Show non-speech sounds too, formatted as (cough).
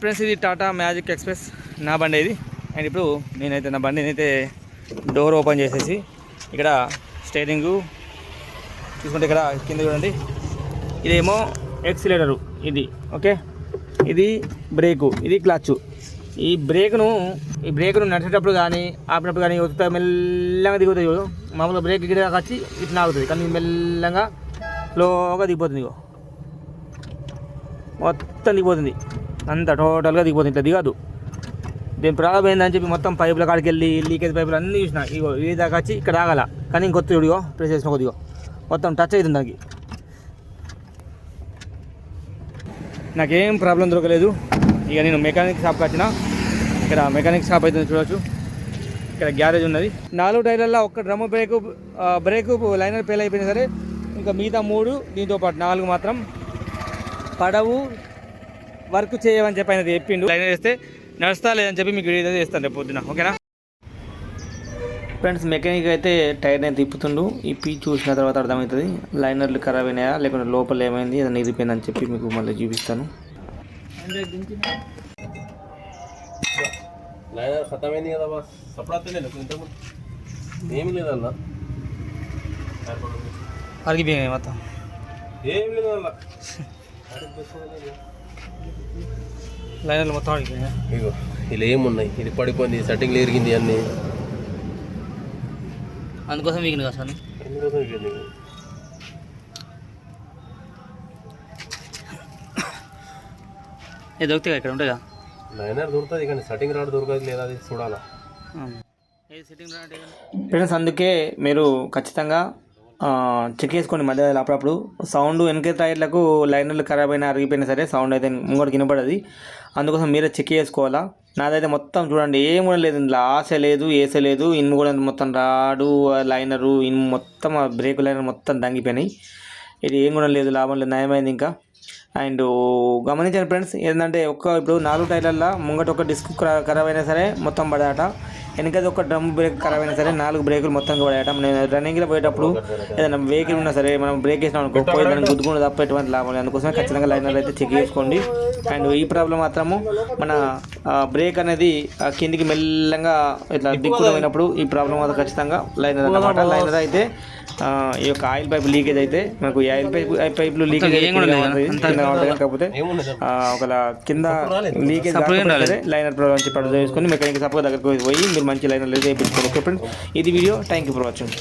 Friends ఇది Tata magic express నా బండి ఇది. అండ్ ఇప్పుడు నేనైతే నా బండిని అయితే డోర్ ఓపెన్ చేసేసి ఇక్కడ స్టేరింగు చూసుకుంటే ఇక్కడ కింద చూడండి. ఇదేమో ఎక్సిలేటరు ఇది ఓకే? ఇది బ్రేకు ఇది క్లచ్. ఈ బ్రేక్ను ఈ బ్రేక్ను నడిచేటప్పుడు కానీ ఆపినప్పుడు కానీ వస్తా మెల్లగా దిగుతుంది చూడు. మామూలుగా బ్రేక్ ఇక్కడ వచ్చి ఇట్లా ఆగుతుంది కానీ మెల్లగా స్లోగా దిగిపోతుంది మొత్తం దిగిపోతుంది. అంతా టోటల్గా దిగిపోతుంది. ఇట్లా దిగదు. దీని ప్రాబ్లం ఏందని చెప్పి మొత్తం పైపుల కాడికి వెళ్ళి లీకేజ్ పైపులు అన్నీ చూసిన. ఇగో ఇది దాకా వచ్చి ఇక్కడ ఆగల. కానీ ఇంకొత్త చూడిగో ప్రెస్ చేసిన కొద్దిగో మొత్తం టచ్ అవుతుంది దానికి. నాకేం ప్రాబ్లం దొరకలేదు. ఇక నేను మెకానిక్ షాప్కి వచ్చిన. ఇక్కడ మెకానిక్ షాప్ అయితే చూడవచ్చు ఇక్కడ గ్యారేజ్ ఉన్నది. నాలుగు టైర్లలో ఒక్క drum brake brake liner fail అయిపోయినా సరే ఇంకా మిగతా మూడు దీంతో పాటు నాలుగు మాత్రం పడవు. వర్క్ చేయమని చెప్పి ఆయన చెప్పిండు. లైనర్ వేస్తే నడుస్తా లేదని చెప్పి మీకు వీడియో చేస్తాను రేపు పొద్దున ఓకేనా? ఫ్రెండ్స్ మెకానిక్ అయితే టైర్ నేను తిప్పుతుండు. ఇప్పి చూసిన తర్వాత అర్థమవుతుంది. లైనర్లు ఖరాబ్ అయినాయా? లేకుంటే లోపల ఏమైంది? ఏదైనా ఇరిపోయిందని చెప్పి మీకు మళ్ళీ చూపిస్తాను. లైనర్ ఖతమైంది కదా బాస్. ఏమి లేదన్న. అరిగిపోయినాయి మొత్తం ఏం లేదు అన్న (laughs) లైనర్లు మొత్తం అరిగిపోయినాయి ఇగో ఇలా ఏమున్నాయి? ఇది పడిపోయింది సెట్టింగ్లు ఎరిగింది అన్ని. అందుకోసం వీగిన కదా సార్? ఎరిగింది? ఏ దొరుకుతాయి ఇక్కడ ఉంటాయి? కదా లైనర్ దొరుకుతుంది కానీ సెట్టింగ్ రాడ్ దొరకదు లేదా అది చూడాలా? ఫ్రెండ్స్ అందుకే మీరు ఖచ్చితంగా చెక్ చేసుకోండి మధ్య అప్పుడప్పుడు సౌండ్ వెనక టైర్లకు లైనర్లు ఖరాబ్ అయినా అరిగిపోయినా సరే సౌండ్ అయితే ఇంకోటి వినపడది. అందుకోసం మీరే చెక్ చేసుకోవాలా? నాదైతే మొత్తం చూడండి ఏం కూడా లేదు. ఇందులో ఆశ లేదు ఏస లేదు ఇన్ కూడా మొత్తం రాడు లైనరు ఇన్ మొత్తం ఆ బ్రేక్ లైనర్ మొత్తం దంగిపోయినాయి. ఇది ఏం కూడా లేదు లాభం లేదు నయమైంది ఇంకా. అండ్ గమనించండి ఫ్రెండ్స్ ఏంటంటే ఒక్క ఇప్పుడు నాలుగు టైర్లల్లో ముంగట ఒక డిస్క్ ఖరాబ్ అయినా సరే మొత్తం పడాట వెనకది ఒక డ్రమ్ బ్రేక్ ఖరాబ్ అయినా సరే నాలుగు బ్రేకులు మొత్తం పడాట నేను రన్నింగ్లో పోయేటప్పుడు ఏదైనా వెహికల్ ఉన్నా సరే మనం బ్రేక్ వేసినాం అనుకో పోయి దాన్ని గుద్దుకుంటూ తప్ప ఎటువంటి లాభం లేదు. అందుకోసమే ఖచ్చితంగా లైనర్ అయితే చెక్ చేసుకోండి. అండ్ ఈ ప్రాబ్లం మాత్రము మన బ్రేక్ అనేది కిందికి మెల్లగా ఇట్లా దిక్కులు పోయినప్పుడు ఈ ప్రాబ్లం మాత్రం ఖచ్చితంగా లైనర్ అన్నమాట. లైనర్ అయితే ఈ యొక్క ఆయిల్ పైప్ లీకేజ్ అయితే మనకు ఈ ఆయిల్ పైప్ పైపులు లీకేజ్ కాకపోతే ఒకవేళ కింద లీకేజ్ లైనర్ ప్రాబ్లం చెప్పి చేసుకొని మెకానిక్ సపోజ్ దగ్గరికి పోయి మీరు మంచి లైన్ లేదు చేయించుకోవాలి ఓకే ఫ్రెండ్స్ ఇది video. Thank you for watching